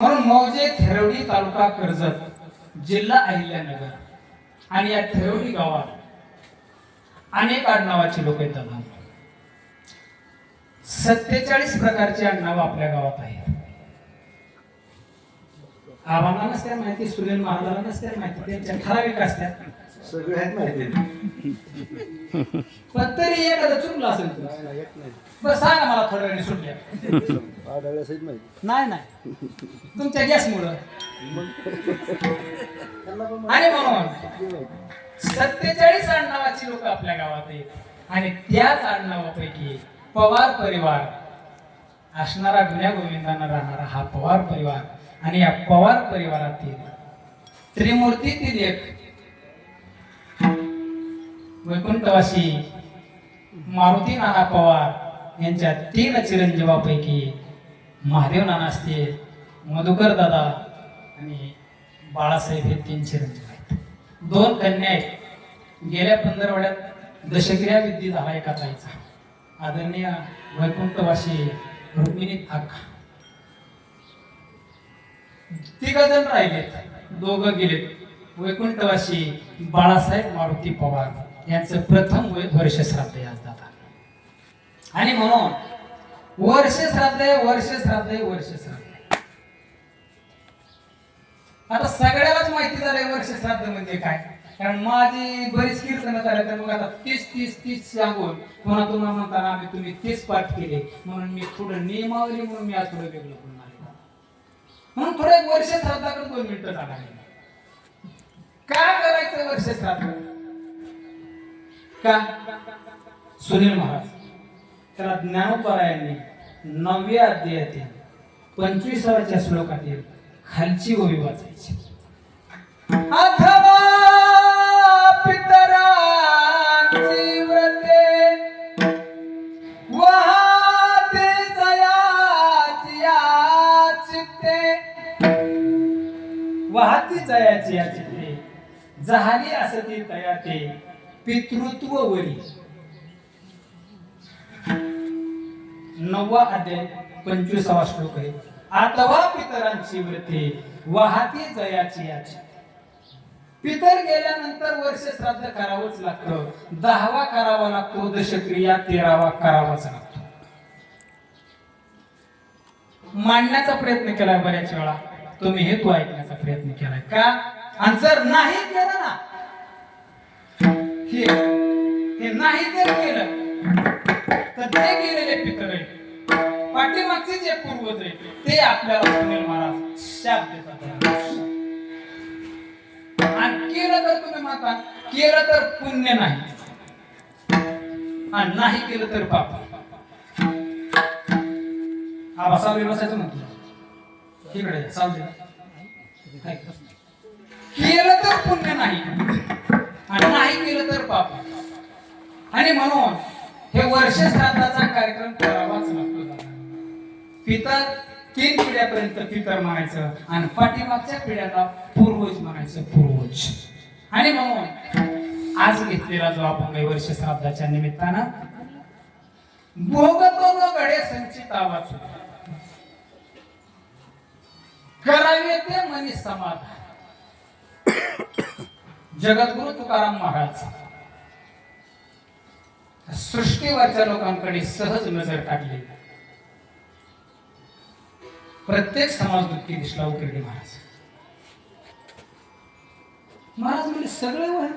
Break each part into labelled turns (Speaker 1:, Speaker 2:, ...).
Speaker 1: म्हणून मौजे थेरवडी तालुका कर्जत जिल्हा अहिल्यानगर आणि या थेरवडी गावात अनेक आडनावाची लोक येतात. सत्तेचाळीस प्रकारची आडनावं आपल्या गावात आहेत. आम्हाला नसत्या माहिती सुनील महाराजांना नसत्या माहिती त्यांच्या ठराविक असत्या.
Speaker 2: सगळ्यात माहिती.
Speaker 1: पण तरी एखादं चुकलं असेल तुला बस सांगा मला थोड्या वेळाने सुटल्या.
Speaker 2: आढळल्यासच माहिती.
Speaker 1: नाही नाही. तुमच्या गॅसमुळं.
Speaker 2: मुळ
Speaker 1: आणि म्हणून
Speaker 2: माहिती
Speaker 1: सत्तेचाळीस आडनावाची लोक आपल्या गावात आहेत. आणि त्याच आडनावापैकी पवार परिवार असणारा गुन्ह्या गोविंदांना राहणारा हा पवार परिवार आणि या पवार परिवारातील त्रिमूर्तीतील एक. वैकुंठवासी मारुती नाना पवार यांच्या तीन चिरंजीवापैकी महादेव नाना असतील मधुकर दादा आणि बाळासाहेब हे तीन चिरंजीव आहेत. दोन कन्या आहेत. गेल्या पंधरवड्यात दशक्रिया विधी झाला एका ताईचा. आदरणीय वैकुंठवासी रुक्मिणी थाक. तिघ जण राहिलेत. दोघं गेलेत. वैकुंठवासी बाळासाहेब मारुती पवार यांचं प्रथम वय- वर्ष श्राद्ध आहे आज दादा. आणि म्हणून वर्ष श्राद्ध आहे वर्ष श्राद्ध आहे वर्ष श्राद्ध आता सगळ्यालाच माहिती झालंय वर्ष श्राद्ध म्हणजे काय. कारण माझी बरीच कीर्तन झाले तर मग आता तीस तीस तीस सांगून पुन्हा तुम्हाला म्हणताना आम्ही तुम्ही तीस पाठ केले. म्हणून मी थोडं नियमावली म्हणून मी आज थोडं वेगळं पुन्हा म्हणून थोडं एक वर्ष श्राद्धाकडे दोन मिनिटं जाणार आहे. काय करायचं वर्ष श्राद्ध? का? सुनील महाराज. त्याला ज्ञानोपरायांनी नवव्या अध्यायातील पंचवीसाव्या श्लोकातील खालची ओवी वाचायची. अथवा पितरांची व्रते वाहते जयाची या चित्ते वाहती जयाची या चित्ते झाली असती तया ते पितृत्व वरी. नववा अध्याय पंचवीसावा श्लोक आहे. आतवा पितरांची वृत्ती वाहती जयाची याची. पितर गेल्यानंतर वर्ष श्राद्ध करावंच लागतं. दहावा करावा लागतो दशक्रिया तेरावा करावाच लागतो. मांडण्याचा प्रयत्न केलाय बऱ्याच वेळा. तुम्ही हेतू ऐकण्याचा प्रयत्न केलाय. का? आणि जर नाही केलं ना. हे हे नाही जर केलं तर ते गेलेले पितर आहे पाठीमागचे जे पूर्वज आहे ते आपल्याला सुनील महाराज शाप देतात. आणि केलं तर तुम्ही म्हणता केलं तर पुण्य नाही. आणि नाही केलं तर पाप. हा बसा बसायचं म्हणतो. तिकडे चालते केलं तर पुण्य नाही. आणि नाही केलं तर पाप. आणि म्हणून हे वर्ष श्राद्धाचा कार्यक्रम करावाच लागतो पितर तीन पिढ्यापर्यंत पितर म्हणायचं आणि पाठीमागच्या पिढ्याला पूर्वज म्हणायचं पूर्वज. आणि म्हणून आज घेतलेला जो आपण वर्ष श्राद्धाच्या निमित्तानं भोगतो न गडे संचित आवाज. करावे ते मनी समाधान. जगद्गुरु तुकाराम महाराज. सृष्टीवरच्या लोकांकडे सहज नजर टाकली. प्रत्येक समाज दुःखी दिसला उकिरडे महाराज. महाराज म्हणजे सगळं वय.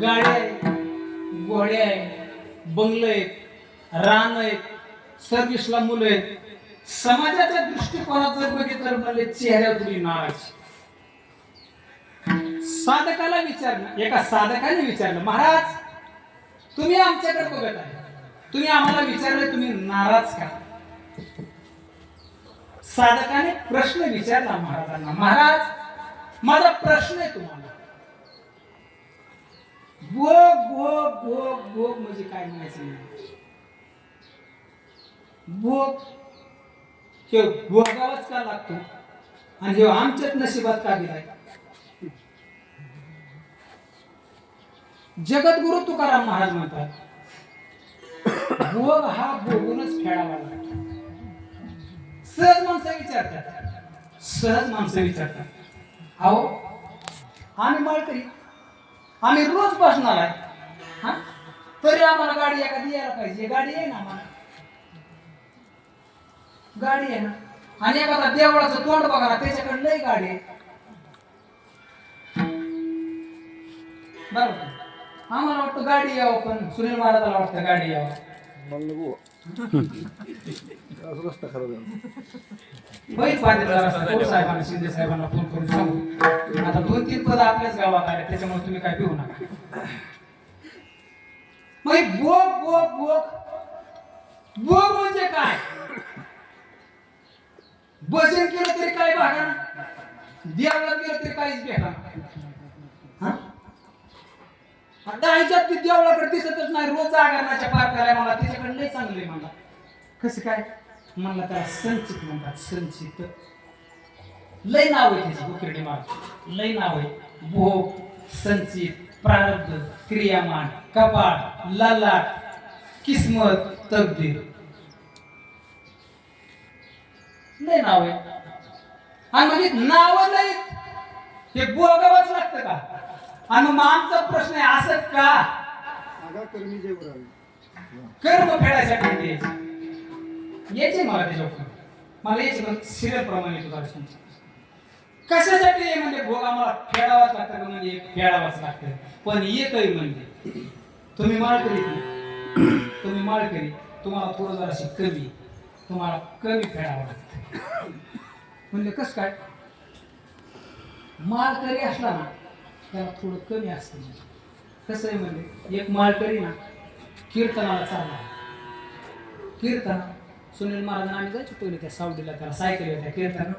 Speaker 1: गाड्या आहेत घोड्या आहेत बंगले आहेत रान आहेत सर्विसला मुलं आहेत. समाजाच्या दृष्टिकोनात जर बघितलं तर म्हणजे चेहऱ्यावर नाराज. साधकाला विचारलं एका साधकाने विचारलं महाराज तुम्ही आमच्याकडे बघत आहे. तुम्ही आम्हाला विचारले तुम्ही नाराज का? साधकाने प्रश्न विचारला महाराजांना. महाराज माझा प्रश्न आहे तुम्हाला. भोग भोग भोग भोग म्हणजे काय म्हणायचं? नाही. भोग हे भोगावाच का लागतो? आणि हे आमच्याच नशिबात का दिलाय जगद्गुरु तुकाराम महाराज म्हणतात भोग हा भोगूनच खेळावा लागतो. सहज माणसं विचारतात. सहज माणसं विचारतात. अहो आम्ही माळकरी. आम्ही रोज बसणार आहे. हा? तरी आम्हाला गाडी एखादी यायला पाहिजे. गाडी आहे ना आम्हाला. गाडी आहे ना. आणि एखादा देवळाचं तोंड बघा त्याच्याकडे लई गाडी आहे. बरोबर. आम्हाला वाटतं गाडी यावं पण सुनील महाराजाला वाटतं गाडी यावं.
Speaker 2: मला नको. असं रस्ता खराब आहे.
Speaker 1: बैल थोर साहेबांना शिंदे साहेबांना फोन करून सांगू. आता दोन तीन पद आपल्याच गावात आले त्याच्यामुळे तुम्ही काय पिऊ नका. मग हे बोक बोक बोक बोक म्हणजे काय? भजन केलं तरी काय भागा देवळात गेलं तरी काहीच भेटा दहाच्यात ती देवळाकडे दिसतच नाही. रोज जागरणाच्या पार करायला मला त्याच्याकडे लय चांगले मला कसं काय? म्हणलं त्याला संचित म्हणतात संचित. लय नाव आहे त्याची उकिरडे मार लय नाव आहे. भोग संचित प्रारब्ध क्रियामान कपाळ लालाट किस्मत तकदीर लय नाव आहे. आणि म्हणजे नाव नाही हे बोगावंच लागतं का? आणि मग आमचा प्रश्न आहे असं का?
Speaker 2: आगा कर्मी
Speaker 1: कर्म फेडायसाठी यायचे मला लोक. मला यायचे पण सिरियल प्रमाणे तुझा कशासाठी हे म्हणजे भोग आम्हाला फेडावाच लागतं म्हणजे? फेडावाच लागतं पण एकही म्हणजे. तुम्ही माळ करीत तुम्ही माळकरी तुम्हाला थोडं जराशी कमी. तुम्हाला कमी फेडावं लागतं. म्हणजे कसं काय? माळकरी असला ना त्याला थोडं कमी असतं. म्हणजे. कसं आहे म्हणजे? एक माळकरी ना कीर्तनाला चालला कीर्तन सुनील महाराजांना आम्ही जायचो पहिले त्या सावडीला त्याला सायकल होत्या कीर्तन